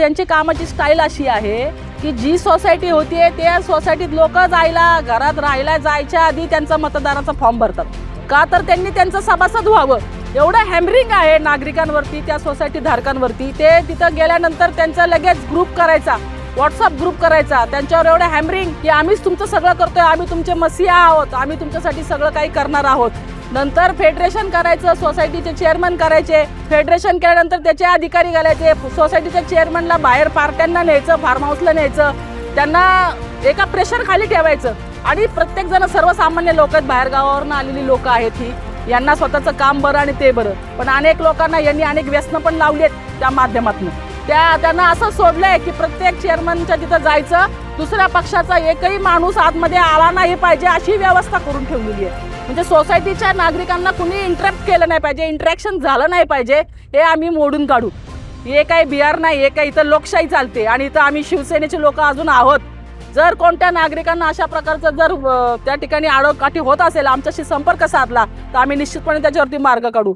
त्यांची कामाची स्टाईल अशी आहे की जी सोसायटी होतीये त्या सोसायटीत लोक जायला घरात राहायला जायच्या आधी त्यांचा मतदाराचा फॉर्म भरतात. का तर त्यांनी त्यांचं सभासद व्हावं. एवढं हॅमरिंग आहे नागरिकांवरती त्या सोसायटी धारकांवरती. ते तिथं गेल्यानंतर त्यांचा लगेच ग्रुप करायचा. व्हॉट्सअप ग्रुप करायचा. त्यांच्यावर एवढं हॅमरिंग की आम्हीच तुमचं सगळं करतोय. आम्ही तुमचे मसिया आहोत. आम्ही तुमच्यासाठी सगळं काही करणार आहोत. नंतर फेडरेशन करायचं सोसायटीचे चेअरमन करायचे. फेडरेशन केल्यानंतर त्याचे अधिकारी घालायचे. सोसायटीच्या चेअरमनला बाहेर पार्ट्यांना न्यायचं फार्म हाऊसला न्यायचं. त्यांना एका प्रेशर खाली ठेवायचं. आणि प्रत्येक जण सर्वसामान्य लोक आहेत. बाहेर गावावरनं आलेली लोक आहेत ही. यांना स्वतःचं काम बरं आणि ते बरं. पण अनेक लोकांना यांनी अनेक व्यसनं पण लावली आहेत त्या माध्यमातून. त्या त्यांना असं सोडलंय की प्रत्येक चेअरमनच्या तिथं जायचं दुसऱ्या पक्षाचा एकही माणूस आतमध्ये आला नाही पाहिजे अशी व्यवस्था करून ठेवलेली आहे. म्हणजे सोसायटीच्या नागरिकांना कुणी इंटरॅक्ट केलं नाही पाहिजे इंटरॅक्शन झालं नाही पाहिजे हे आम्ही मोडून काढू. हे काही बिहार नाही हे काय इथं लोकशाही चालते आणि इथं आम्ही शिवसेनेचे लोक अजून आहोत. जर कोणत्या नागरिकांना अशा प्रकारचं जर त्या ठिकाणी आडोकाठी होत असेल आमच्याशी संपर्क साधला तर आम्ही निश्चितपणे त्याच्यावरती मार्ग काढू.